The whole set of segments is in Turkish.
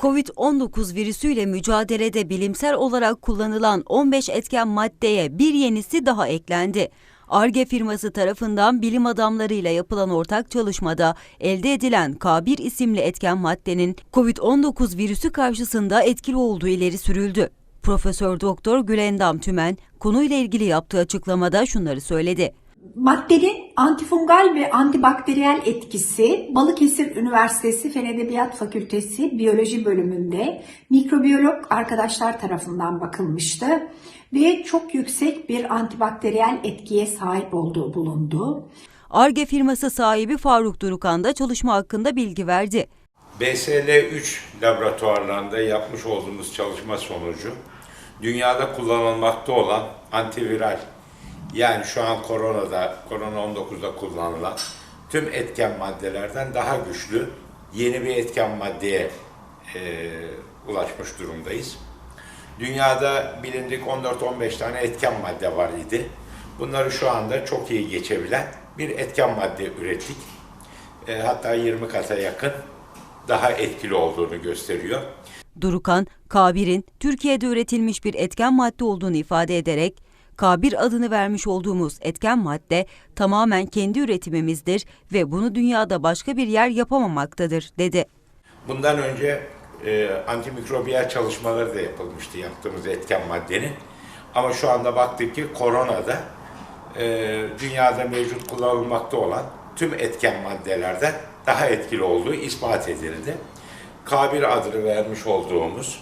Covid-19 virüsüyle mücadelede bilimsel olarak kullanılan 15 etken maddeye bir yenisi daha eklendi. ARGE firması tarafından bilim adamlarıyla yapılan ortak çalışmada elde edilen K1 isimli etken maddenin Covid-19 virüsü karşısında etkili olduğu ileri sürüldü. Profesör Doktor Gülendam Tümen konuyla ilgili yaptığı açıklamada şunları söyledi. Maddenin antifungal ve antibakteriyel etkisi Balıkesir Üniversitesi Fen Edebiyat Fakültesi Biyoloji bölümünde mikrobiyolog arkadaşlar tarafından bakılmıştı ve çok yüksek bir antibakteriyel etkiye sahip olduğu bulundu. ARGE firması sahibi Faruk Durukan da çalışma hakkında bilgi verdi. BSL-3 laboratuvarlarında yapmış olduğumuz çalışma sonucu dünyada kullanılmakta olan antiviral yani şu an koronada, korona 19'da kullanılan tüm etken maddelerden daha güçlü yeni bir etken maddeye e, ulaşmış durumdayız. Dünyada bilindik 14-15 tane etken madde var idi. Bunları şu anda çok iyi geçebilen bir etken madde ürettik. E, hatta 20 kata yakın daha etkili olduğunu gösteriyor. Durukan, K1'in Türkiye'de üretilmiş bir etken madde olduğunu ifade ederek, K1 adını vermiş olduğumuz etken madde tamamen kendi üretimimizdir ve bunu dünyada başka bir yer yapamamaktadır, dedi. Bundan önce e, antimikrobiyal çalışmaları da yapılmıştı yaptığımız etken maddenin. Ama şu anda baktık ki koronada e, dünyada mevcut kullanılmakta olan tüm etken maddelerden daha etkili olduğu ispat edildi. K1 adını vermiş olduğumuz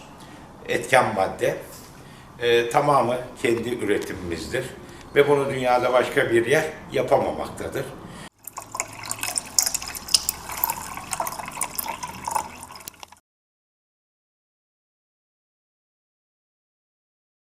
etken madde e, tamamı kendi üretimimizdir ve bunu dünyada başka bir yer yapamamaktadır.